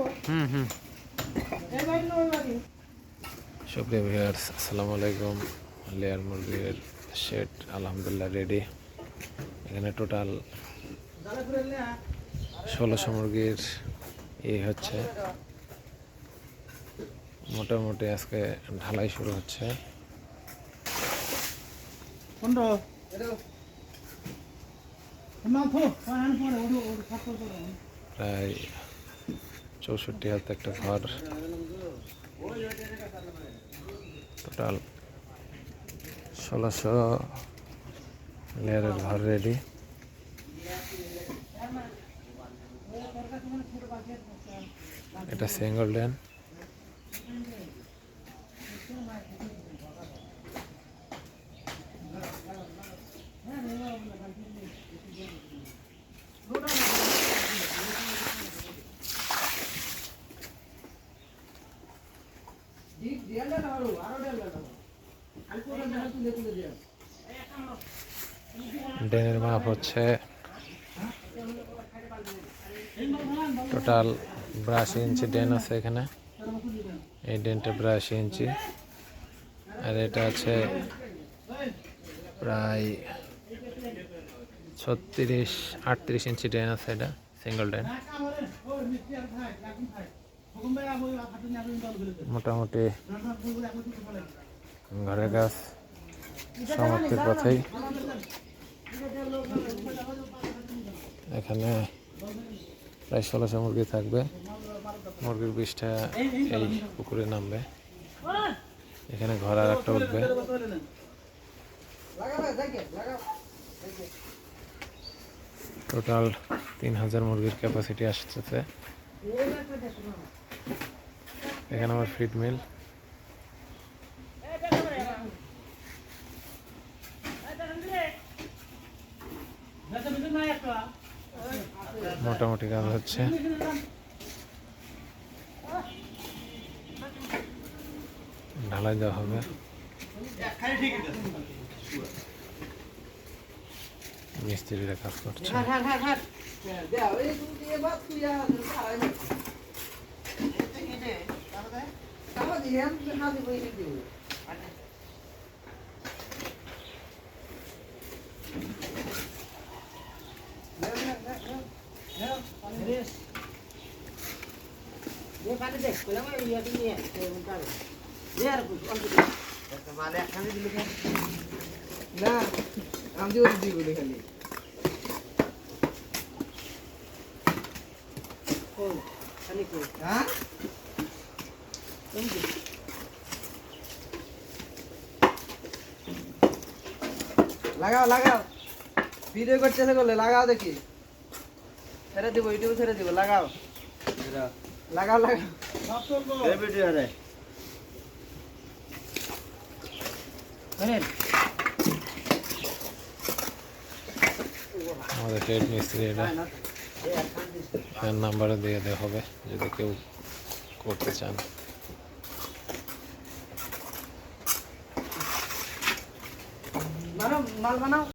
হুম সুপ্রিয় ভিউয়ার্স আসসালামু আলাইকুম লেয়ার মুরগির শেড আলহামদুলিল্লাহ রেডি এখানে টোটাল ষোলোশো মুরগির এই হচ্ছে মোটামুটি আজকে ঢালাই শুরু হচ্ছে প্রায় চৌষট্টি হাত একটা ঘর। টোটাল ষোলোশো লেয়ারের ঘর রেডি এটা সিঙ্গল ডেন ডেনের মাপ হচ্ছে টোটাল বিরাশি ইঞ্চি ডেন আছে এখানে। এই ডেনটা বিরাশি ইঞ্চি। আর এটা আছে প্রায় ছত্রিশ, আটত্রিশ ইঞ্চি ডেন আছে এটা, সিঙ্গল ডেন মোটামুটি ঘরের কাজ, সমাপ্তির পথেই। এখানে প্রায় ষোলোশো মুরগি থাকবে। মুরগির বিষটা এই পুকুরে নামবে। এখানে ঘর আর একটা উঠবে। টোটাল তিন হাজার মুরগির ক্যাপাসিটি আসতেছে। এখানে আমার ফিড মিল মোটামুটি কাজ হচ্ছে। ঢালাই দেওয়া হবে। মিস্ত্রিরা কাজ করছে। Guilherme de Rádio Bahia de Ouro. ये पानी देख कोला में ये भी है ये उनका ये यार कुछ और कुछ तो माने खाने दिल का ना हम जो दी बोले खाली कौन खाली कौन हाँ লাগাও লাগাও। ভিডিও করতেছে বলে লাগাও দেখি। ছেড়ে দিব ইউটিউবে ছেড়ে দিব লাগাও। লাগাও লাগাও। আমাদের হেড মিস্ত্রি এটা ফ্যান নাম্বারে দিয়ে দেওয়া হবে যদি কেউ করতে চান। মানো মাল বানাও।